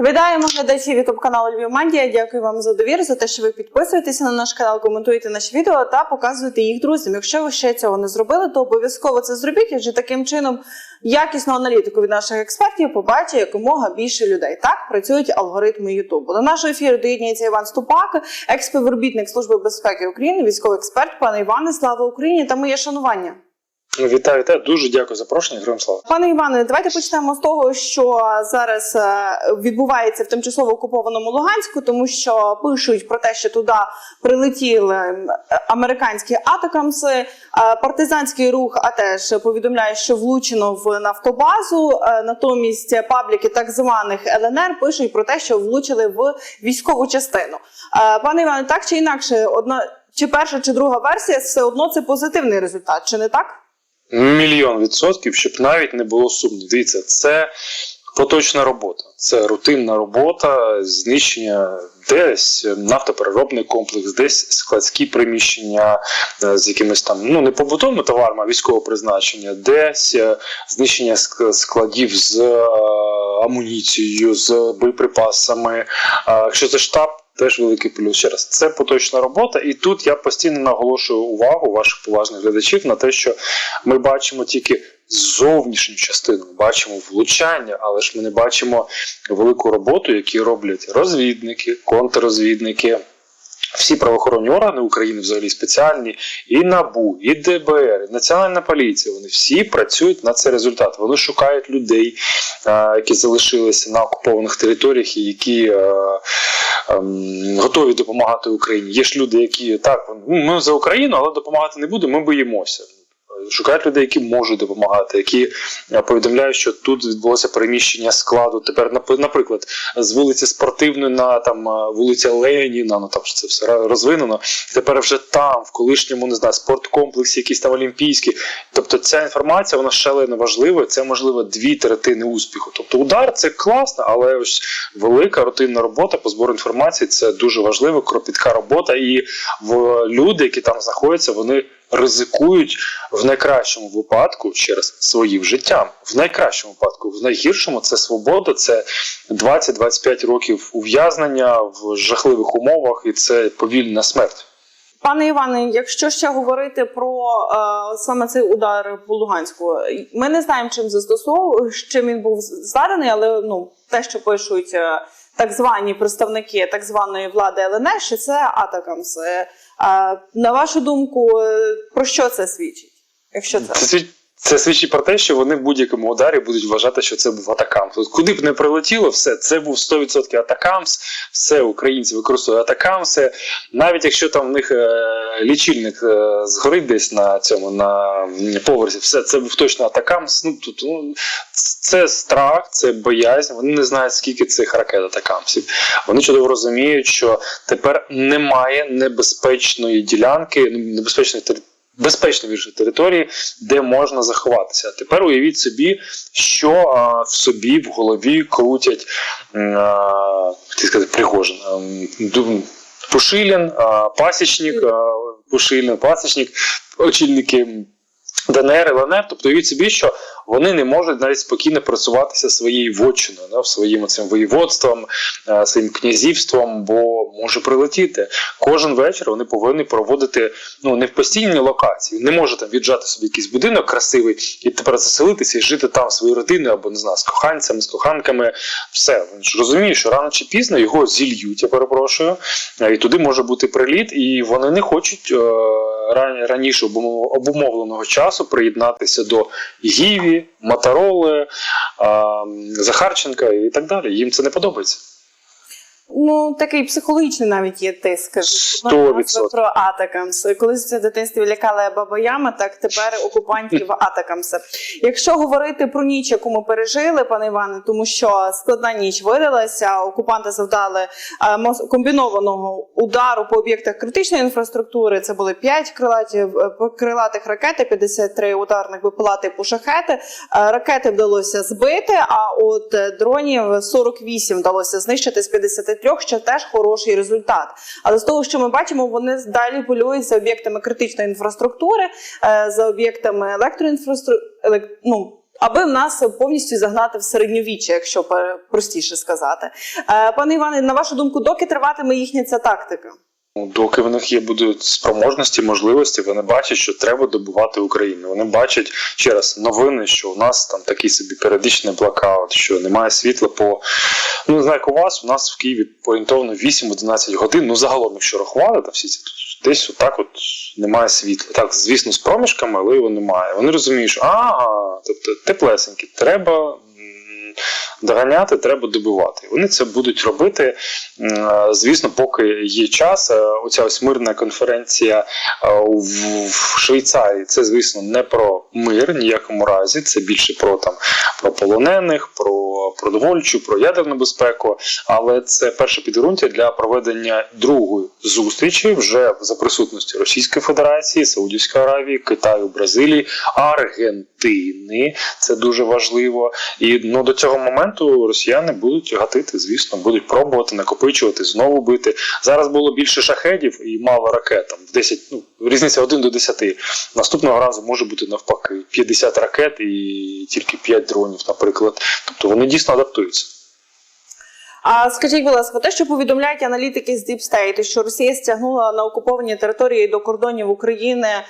Вітаємо глядачів ютуб каналу Львів Мандія. Дякую вам за довіру, за те, що ви підписуєтеся на наш канал, коментуєте наші відео та показуєте їх друзям. Якщо ви ще цього не зробили, то обов'язково це зробіть. Адже таким чином якісну аналітику від наших експертів побачить якомога більше людей. Так працюють алгоритми Ютубу. До нашого ефіру доєднується Іван Ступак, експівробітник Служби безпеки України, військовий експерт. Пане Іване, слава Україні та моє шанування. Вітаю, вітаю. Дуже дякую за запрошення. Героям слава. Пане Іване, давайте почнемо з того, що зараз е, відбувається в тимчасово окупованому Луганську, тому що пишуть про те, що туди прилетіли американські атакамси. Е, Партизанський рух а теж повідомляє, що влучено в нафтобазу. Е, Натомість пабліки так званих ЛНР пишуть про те, що влучили в військову частину. Пане Іване, так чи інакше, одна чи перша, чи друга версія, все одно це позитивний результат, чи не так? Мільйон відсотків, щоб навіть не було сумнів. Дивіться, це поточна робота, це рутинна робота, знищення десь нафтопереробний комплекс, десь складські приміщення е, з якимись там ну не побутовими товарами, а військового призначення, десь е, знищення складів з е, амуніцією, з боєприпасами. Якщо це штаб. Теж великий плюс ще раз. Це поточна робота, і тут я постійно наголошую увагу ваших поважних глядачів на те, що ми бачимо тільки зовнішню частину, бачимо влучання, але ж ми не бачимо велику роботу, яку роблять розвідники, контррозвідники. Всі правоохоронні органи України, взагалі спеціальні, і НАБУ, і ДБР, і Національна поліція. Вони всі працюють на цей результат. Вони шукають людей, які залишилися на окупованих територіях і які готові допомагати Україні. Є ж люди, які так, ну, ми за Україну, але допомагати не будемо, ми боїмося. Шукають людей, які можуть допомагати, які е, повідомляють, що тут відбулося переміщення складу. Тепер, нап- наприклад, з вулиці Спортивної на там е, вулиця Леніна, ну там ж це все розвинено. Тепер вже там, в колишньому, не знаю, спорткомплексі, якийсь там олімпійський. Тобто ця інформація вона шалено важлива. Це можливо дві третини успіху. Тобто удар це класно, але ось велика рутинна робота по збору інформації це дуже важливо, кропітка робота. І в люди, які там знаходяться, вони ризикують в найкращому випадку ще раз своїм життям. В найкращому випадку, в найгіршому це свобода, це 20-25 років ув'язнення в жахливих умовах, і це повільна смерть. Пане Іване, якщо ще говорити про е, саме цей удар по Луганську, ми не знаємо, чим застосовував, чим він був здарений, але ну те, що пишуть е, так звані представники так званої влади ЛНР, що це атакамс. Е, е, на вашу думку, е, про що це свідчить? Якщо це Це, свід- це свідчить про те, що вони в будь-якому ударі будуть вважати, що це був атакамс. Куди б не прилетіло, все це був 100% атакамс, все українці використовують атакамси. Навіть якщо там в них е, лічильник е, згорить десь на цьому на поверсі, все це був точно атакамс. Ну тут ну, це страх, це боязнь. Вони не знають, скільки цих ракет атакамсів. Вони чудово розуміють, що тепер немає небезпечної ділянки, ну, небезпечної території. Безпечної вірше території, де можна заховатися. Тепер уявіть собі, що а, в собі в голові крутять а, сказати, Пригожин. а, Пушилін, а, пасічник, а, Пушилін, пасічник, очільники ДНР, ЛНР. Тобто уявіть собі, що вони не можуть навіть спокійно працюватися своєю вотчиною, да, своїм цим воєводством, е, своїм князівством, бо може прилетіти. Кожен вечір вони повинні проводити ну не в постійній локації. Не може там віджати собі якийсь будинок красивий і тепер заселитися і жити там своєю родиною або не знаю, з коханцями, з коханками. Все він ж розуміє, що рано чи пізно його зільють. Я перепрошую, е, і туди може бути приліт, і вони не хочуть е, раніше обумовленого часу приєднатися до Гіві, А, Захарченка і так далі. Їм це не подобається. Ну такий психологічний навіть є тиск. Сто відсотків. про атакамс. Колись в дитинстві лякали баба Яма, так тепер окупантів атакамса. Якщо говорити про ніч, яку ми пережили, пане Іване, тому що складна ніч видалася, окупанти завдали е, комбінованого удару по об'єктах критичної інфраструктури. Це були 5 крилатів, е, крилатих ракет, і 53 ударних БПЛА типу шахети. Е, Ракети вдалося збити, а от дронів 48 вдалося знищити з 53, що теж хороший результат. Але з того, що ми бачимо, вони далі полюють за об'єктами критичної інфраструктури, е, за об'єктами електроінфраструктури, ну, Аби в нас повністю загнати в середньовіччя, якщо простіше сказати. Е, Пане Іване, на вашу думку, доки триватиме їхня ця тактика? Ну, Доки в них є будуть спроможності, можливості, вони бачать, що треба добувати Україну. Вони бачать ще раз новини, що у нас там такий собі періодичний блокаут, що немає світла по ну не знаю, як у вас. У нас в Києві орієнтовно 8-11 годин. Ну загалом, якщо рахувати, то всі ці десь отак от немає світла. Так, звісно, з проміжками, але його немає. Вони розуміють, що ага, тобто теплесенькі, треба. Доганяти треба добивати. Вони це будуть робити. Звісно, поки є час. Е, Оця ось мирна конференція е, в Швейцарії. Це, звісно, не про мир ніякому разі. Це більше про там про полонених, про продовольчу, про ядерну безпеку. Але це перше підґрунтя для проведення другої зустрічі вже за присутності Російської Федерації, Саудівської Аравії, Китаю, Бразилії, Аргентини. Це дуже важливо. І ну до цього моменту росіяни будуть гатити, звісно, будуть пробувати накопичувати, знову бити. Зараз було більше шахедів і мало ракет. Там в 10, ну різниця 1 до 10. Наступного разу може бути навпаки 50 ракет і тільки 5 дронів, наприклад. Тобто вони дійсно адаптуються. А скажіть, будь ласка, те, що повідомляють аналітики з Deep State, що Росія стягнула на окуповані території до кордонів України е,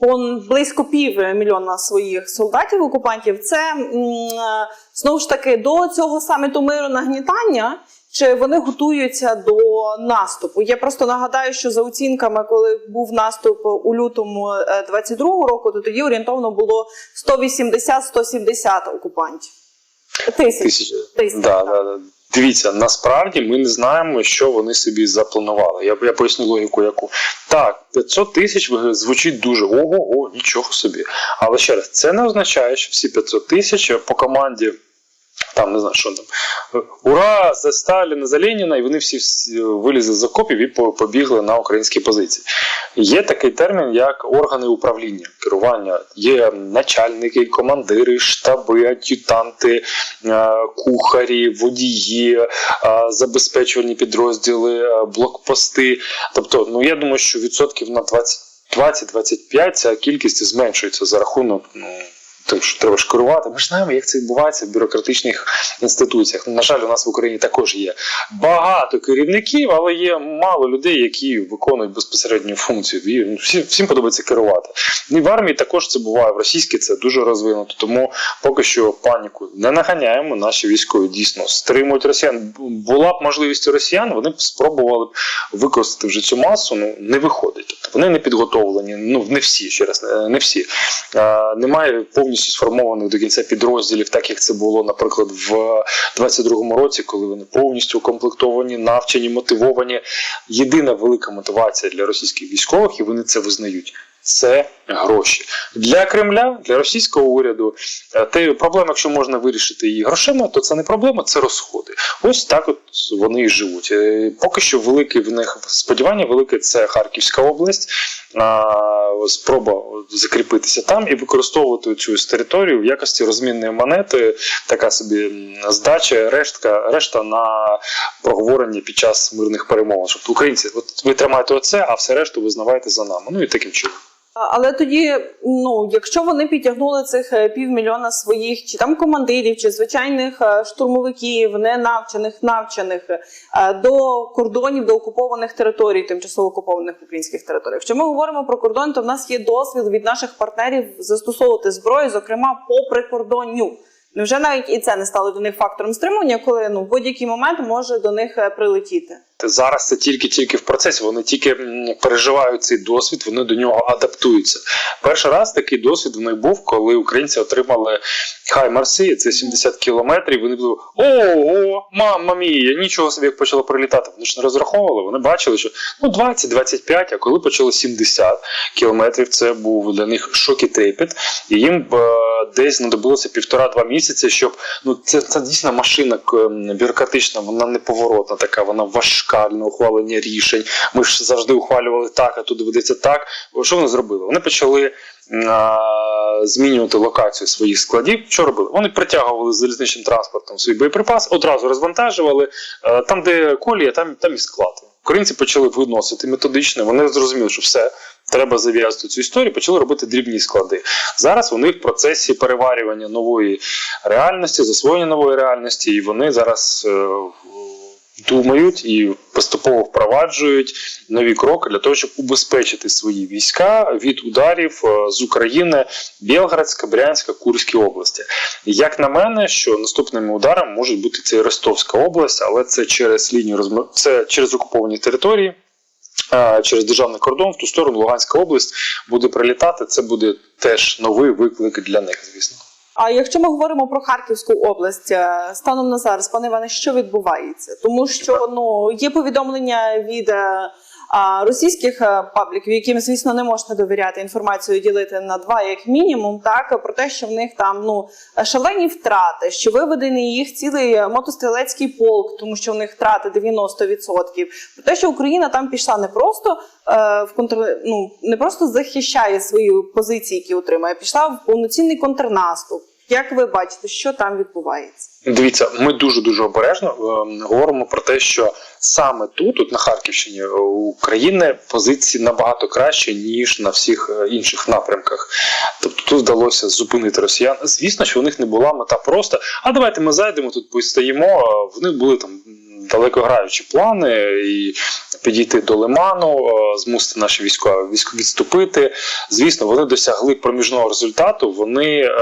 пон близько пів мільйона своїх солдатів окупантів, це м, е, знову ж таки до цього саміту миру нагнітання. Чи вони готуються до наступу? Я просто нагадаю, що за оцінками, коли був наступ у лютому 22-го року, то тоді орієнтовно було 180-170 окупантів. Тисяч. Да, да, да. Дивіться, насправді ми не знаємо, що вони собі запланували. Я, я поясню логіку, яку так, 500 тисяч звучить дуже ого, о, нічого собі. Але ще раз, це не означає, що всі 500 тисяч по команді. Там не знаю, що там. Ура! За Сталіна, за Леніна, і вони всі, вилізли з окопів і по- побігли на українські позиції. Є такий термін, як органи управління, керування. Є начальники, командири, штаби, ад'ютанти, кухарі, водії, забезпечувальні підрозділи, блокпости. Тобто, ну я думаю, що відсотків на 20 20-25 ця кількість зменшується за рахунок. Ну, тим, що треба ж керувати. Ми ж знаємо, як це відбувається в бюрократичних інституціях. На жаль, у нас в Україні також є багато керівників, але є мало людей, які виконують безпосередню функцію. І, ну, всі, всім подобається керувати. І в армії також це буває. В російській це дуже розвинуто. Тому поки що паніку не наганяємо. Наші військові дійсно стримують росіян. Була б можливість у росіян, вони б спробували б використати вже цю масу. Ну не виходить. Вони не підготовлені. Ну не всі ще раз, не- всі. Е, немає повністю сформованих до кінця підрозділів, так як це було, наприклад, в 22-му році, коли вони повністю укомплектовані, навчені, мотивовані. Єдина велика мотивація для російських військових, і вони це визнають. Це гроші для Кремля, для російського уряду. е, Те проблема, якщо можна вирішити її грошима, то це не проблема, це розходи. Ось так от вони і живуть. Е, Поки що велике в них сподівання, велике це Харківська область. Спроба закріпитися там і використовувати цю територію в якості розмінної монети, така собі здача, рештка, решта на проговорення під час мирних перемовин. Тобто українці, от ви тримаєте оце, а все решту визнавайте за нами. Ну і таким чином. Але тоді, ну якщо вони підтягнули цих е, півмільйона своїх чи там командирів, чи звичайних е, штурмовиків, ненавчених, навчених е, до кордонів, до окупованих територій, тимчасово окупованих українських територій. Якщо ми говоримо про кордон, то в нас є досвід від наших партнерів застосовувати зброю, зокрема по прикордонню. Невже навіть і це не стало для них фактором стримування, коли ну в будь-який момент може до них прилетіти? Зараз це тільки-тільки в процесі. Вони тільки переживають цей досвід, вони до нього адаптуються. Перший раз такий досвід в них був, коли українці отримали Хаймарси, це 70 кілометрів. Вони були ого, мама мія, нічого собі як почало прилітати. Вони ж не розраховували. Вони бачили, що ну 20-25, а коли почали 70 кілометрів, це був для них шок і трепет. І їм е, десь знадобилося півтора-два місяці, щоб ну це, це дійсно машина бюрократична, вона неповоротна така, вона важка для ухвалення рішень. Ми ж завжди ухвалювали так, а тут доведеться так. Що вони зробили? Вони почали. а, Змінювати локацію своїх складів. Що робили? Вони притягували з залізничним транспортом свій боєприпас, одразу розвантажували. Е, Там, де колія, там, там і склад. Українці почали виносити методично. Вони зрозуміли, що все треба зав'язати цю історію, почали робити дрібні склади. Зараз вони в процесі переварювання нової реальності, засвоєння нової реальності, і вони зараз е, думають і поступово впроваджують нові кроки для того, щоб убезпечити свої війська від ударів е, з України, Білградська, Брянська, Курські області. Як на мене, що наступними ударом може бути це Ростовська область, але це через лінію розм... це через окуповані території. е, Через державний кордон в ту сторону Луганська область буде прилітати. Це буде теж новий виклик для них, звісно. А якщо ми говоримо про Харківську область, е, станом на зараз, пане Іване, що відбувається? Тому що ну є повідомлення від е, російських е, пабліків, яким, звісно, не можна довіряти інформацію, ділити на два як мінімум, так про те, що в них там ну шалені втрати, що виведений їх цілий мотострілецький полк, тому що в них втрати 90%. Про те, що Україна там пішла не просто е, в контр... ну, не просто захищає свої позиції, які отримує, а пішла в повноцінний контрнаступ. Як ви бачите, що там відбувається? Дивіться, ми дуже дуже обережно е, говоримо про те, що саме тут, тут на Харківщині, е, України позиції набагато краще ніж на всіх е, інших напрямках. Тобто тут вдалося зупинити росіян. Звісно, що у них не була мета просто. А давайте ми зайдемо тут, постоїмо. Вони були там далекограючі плани і підійти до Лиману, е, змусити наші військові військ відступити. Звісно, вони досягли проміжного результату. Вони е,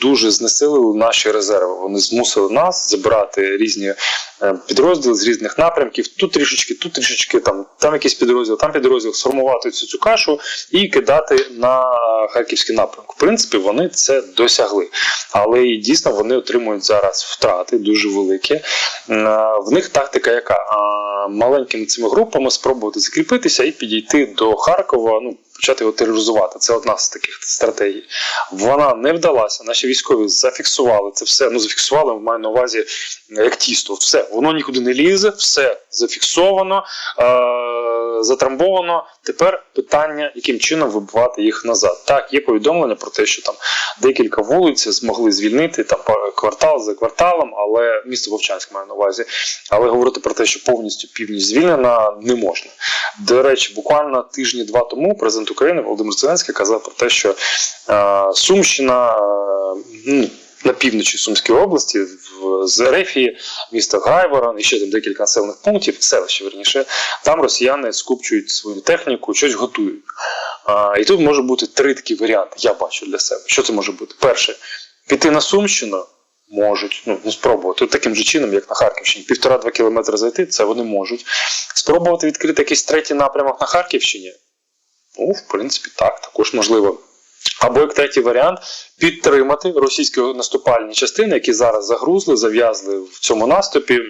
дуже знесилили наші резерви. Вони змусили нас забирати різні е, підрозділи з різних напрямків. Тут трішечки, тут трішечки, там, там якийсь підрозділ, там підрозділ, сформувати цю цю кашу і кидати на харківський напрямок. В принципі, вони це досягли, але і дійсно вони отримують зараз втрати дуже великі. В них тактика яка? Маленькими цими групами спробувати закріпитися і підійти до Харкова. Ну почати його тероризувати. Це одна з таких стратегій. Вона не вдалася. Наші військові зафіксували це все. Ну зафіксували, маю на увазі як тісто. Все, воно нікуди не лізе, все зафіксовано, е- затрамбовано. Тепер питання, яким чином вибивати їх назад. Так, є повідомлення про те, що там декілька вулиць змогли звільнити там квартал за кварталом, але місто Вовчанськ маю на увазі. Але говорити про те, що повністю північ звільнена, не можна. До речі, буквально тижні два тому президент України Володимир Зеленський казав про те, що е, Сумщина е, на півночі Сумської області, в з Ерефії, місто Гайворон і ще там декілька населених пунктів, селище верніше, там росіяни скупчують свою техніку, щось готують. А, і тут може бути три такі варіанти. Я бачу для себе. Що це може бути? Перше, піти на Сумщину. Можуть ну, ну спробувати таким же чином, як на Харківщині, півтора-два кілометри зайти, це вони можуть. Спробувати відкрити якийсь третій напрямок на Харківщині. Ну, в принципі, так, також можливо. Або як третій варіант підтримати російські наступальні частини, які зараз загрузли, зав'язли в цьому наступі,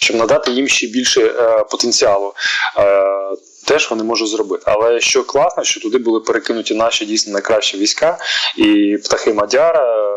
щоб надати їм ще більше е, потенціалу. Е, Теж вони можуть зробити. Але що класно, що туди були перекинуті наші дійсно найкращі війська, і птахи Мадяра,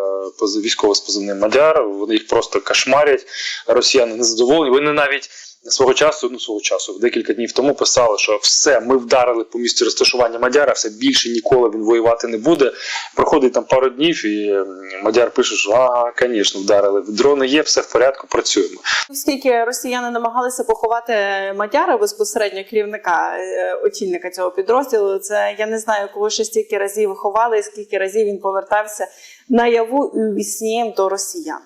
е, військово з позивним Мадяр, вони їх просто кошмарять. Росіяни незадоволені. Вони навіть свого часу, ну свого часу, декілька днів тому писали, що все, ми вдарили по місці розташування Мадяра, все більше ніколи він воювати не буде. Проходить там пару днів, і Мадяр пише, що ага, звісно, вдарили. Дрони є, все в порядку, працюємо. Оскільки росіяни намагалися поховати Мадяра безпосередньо керівника е, очільника цього підрозділу, це я не знаю, кого ще стільки разів ховали, скільки разів він повертався наяву і у вісні до росіян.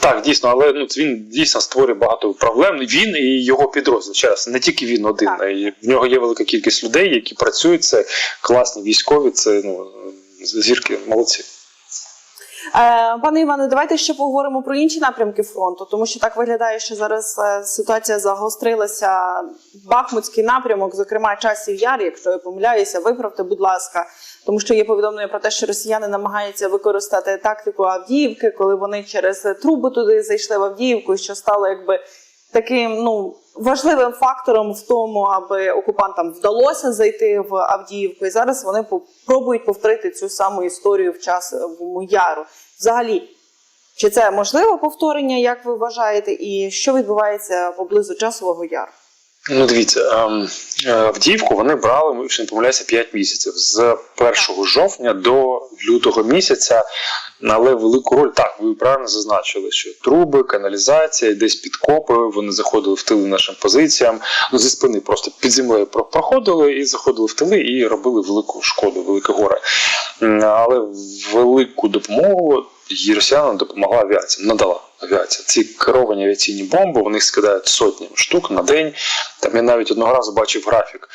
Так, дійсно, але ну він дійсно створює багато проблем. Він і його підрозділ. Ще раз, не тільки він один. І в нього є велика кількість людей, які працюють. Це класні військові, це ну зірки, молодці. Е, Пане Іване, давайте ще поговоримо про інші напрямки фронту, тому що так виглядає, що зараз е, ситуація загострилася. Бахмутський напрямок, зокрема часів яр, якщо я помиляюся, виправте, будь ласка, тому що є повідомлення про те, що росіяни намагаються використати тактику Авдіївки, коли вони через труби туди зайшли в Авдіївку, що стало якби таким ну важливим фактором в тому, аби окупантам вдалося зайти в Авдіївку, і зараз вони пробують повторити цю саму історію в часовому яру. Взагалі, чи це можливе повторення, як ви вважаєте, і що відбувається поблизу часового яру? Ну, дивіться, ем, е, Авдіївку вони брали, якщо не помиляюся, 5 місяців з 1 жовтня до лютого місяця. Але велику роль так, ви правильно зазначили, що труби, каналізація, десь підкопи, вони заходили в тили нашим позиціям. Ну, зі спини просто під землею про- проходили і заходили в тили і робили велику шкоду, велике горе. Але велику допомогу росіянам допомогла авіація, надала авіація. Ці керовані авіаційні бомби, вони скидають сотні штук на день. Там я навіть одного разу бачив графік,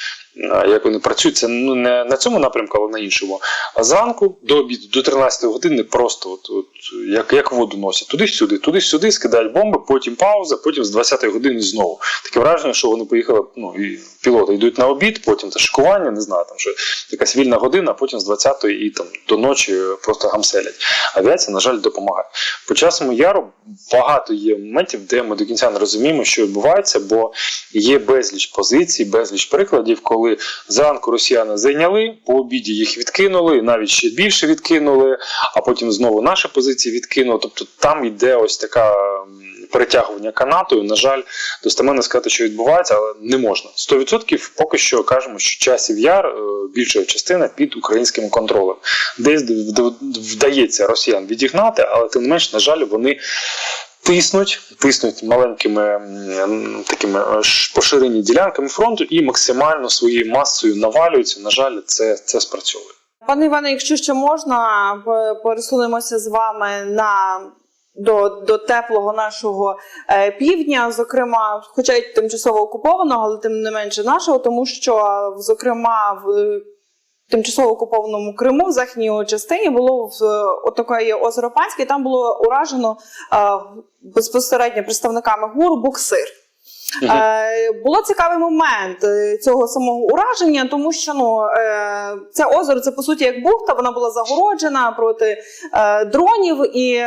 як вони працюють. Це ну не на цьому напрямку, але на іншому. А зранку до обіду, до 13 години просто от, от, як, як воду носять. Туди-сюди, туди-сюди скидають бомби, потім пауза, потім з 20 години знову. Таке враження, що вони поїхали, ну і пілоти йдуть на обід, потім це шикування, не знаю, там що якась вільна година, потім з 20 і там до ночі просто гамселять. Авіація, на жаль, допомагає. По часному яру багато є моментів, де ми до кінця не розуміємо, що відбувається, бо є безліч позицій, безліч прикладів, коли зранку росіяни зайняли, по обіді їх відкинули, навіть ще більше відкинули, а потім знову наші позиції відкинули. Тобто там йде ось така перетягування канату. На жаль, достеменно сказати, що відбувається, але не можна. 100% поки що кажемо, що часів яр е, більша частина під українським контролем. Десь вдається росіян відігнати, але тим не менш, на жаль, вони тиснуть, тиснуть маленькими такими е, поширені ділянками фронту і максимально своєю масою навалюються. На жаль, це, це спрацьовує. Пане Іване, якщо ще можна, пересунемося з вами на до, до теплого нашого е, півдня, зокрема, хоча й тимчасово окупованого, але тим не менше нашого, тому що, зокрема, в тимчасово окупованому Криму, в західній його частині, було в е, отакої озеро Панське, там було уражено е, безпосередньо представниками ГУР буксир. Е, було цікавий момент цього самого ураження, тому що ну це озеро, це по суті як бухта, вона була загороджена проти дронів і.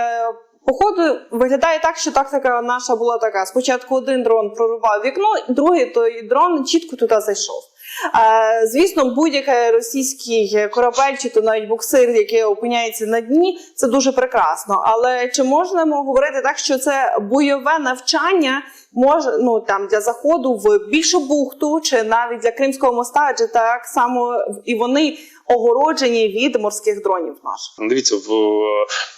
Походу виглядає так, що тактика наша була така: спочатку один дрон прорубав вікно, другий той дрон чітко туди зайшов. Е, звісно, будь-який російський корабель, чи то навіть буксир, який опиняється на дні, це дуже прекрасно. Але чи можемо говорити так, що це бойове навчання може ну там для заходу в більшу бухту, чи навіть для Кримського моста, адже так само і вони огороджені від морських дронів наших. Дивіться, в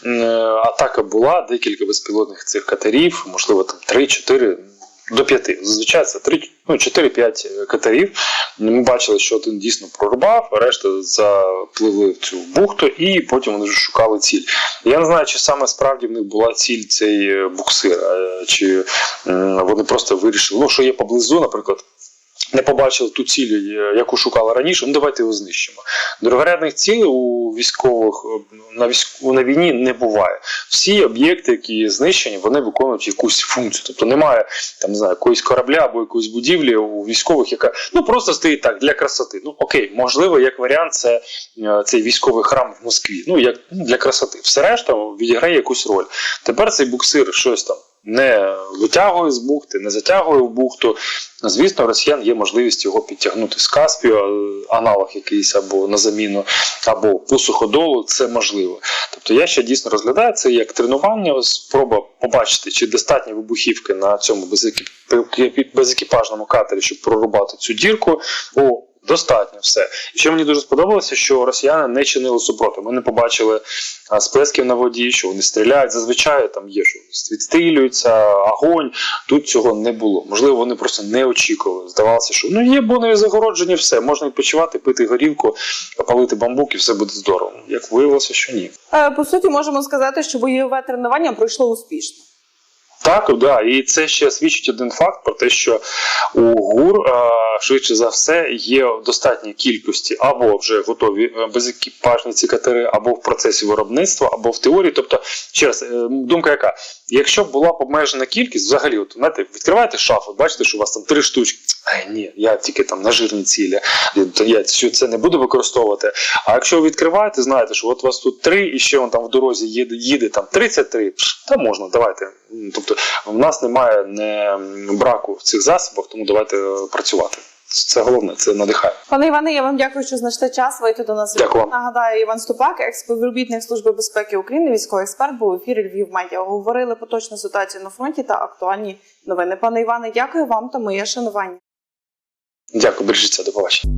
е, атака була декілька безпілотних цих катерів, можливо, там 3-4 до п'яти. Зазвичай це 3, ну, 4-5 катерів. Ми бачили, що один дійсно прорубав, решта запливли в цю бухту, і потім вони вже шукали ціль. Я не знаю, чи саме справді в них була ціль цей е, буксир, е, чи вони просто вирішили, ну що є поблизу, наприклад. Не побачили ту ціль, е, яку шукали раніше, ну давайте його знищимо. Другорядних цілей у військових е, на війську на війні не буває. Всі об'єкти, які знищені, вони виконують якусь функцію. Тобто немає там не знаю, якоїсь корабля або якоїсь будівлі у військових, яка ну просто стоїть так для красоти. Ну окей, можливо, як варіант, це е, цей військовий храм в Москві. Ну як ну, для красоти. Все решта відіграє якусь роль. Тепер цей буксир щось там. Не витягує з бухти, не затягує в бухту. Звісно, росіян є можливість його підтягнути з Каспію, аналог якийсь або на заміну, або по суходолу. Це можливо. Тобто я ще дійсно розглядаю це як тренування, спроба побачити, чи достатньо вибухівки на цьому безекіп- безекіпажному катері, щоб прорубати цю дірку. Достатньо все. І ще мені дуже сподобалося, що росіяни не чинили супротив. Ми не побачили сплесків на воді, що вони стріляють. Зазвичай там є, що відстрілюються, огонь. Тут цього не було. Можливо, вони просто не очікували. Здавалося, що ну є бонові загороджені, все можна відпочивати, пити горілку, палити бамбук і все буде здорово. Як виявилося, що ні. Е, по суті, можемо сказати, що бойове тренування пройшло успішно. Так, да, і це ще свідчить один факт про те, що у ГУР швидше за все є в достатній кількості або вже готові е, безекіпажні ці катери, або в процесі виробництва, або в теорії. Тобто, ще раз, е, думка яка? Якщо була б обмежена кількість, взагалі, от, знаєте, відкриваєте шафу, бачите, що у вас там три штучки. Ні, я тільки там на жирні цілі, то я це не буду використовувати. А якщо ви відкриваєте, знаєте, що от у вас тут три, і ще вон там в дорозі їде, їде там 33, пш, та можна, давайте. Тобто в нас немає не браку в цих засобах, тому давайте е, працювати. Це головне, це надихає. Пане Іване, я вам дякую, що знайшли час вийти до нас. Дякую. Нагадаю, Іван Ступак, екс-співробітник Служби безпеки України, військовий експерт, був в ефірі Львів Медіа. Говорили поточну ситуацію на фронті та актуальні новини. Пане Іване, дякую вам та моє шанування. Дякую, бережіться, до побачення.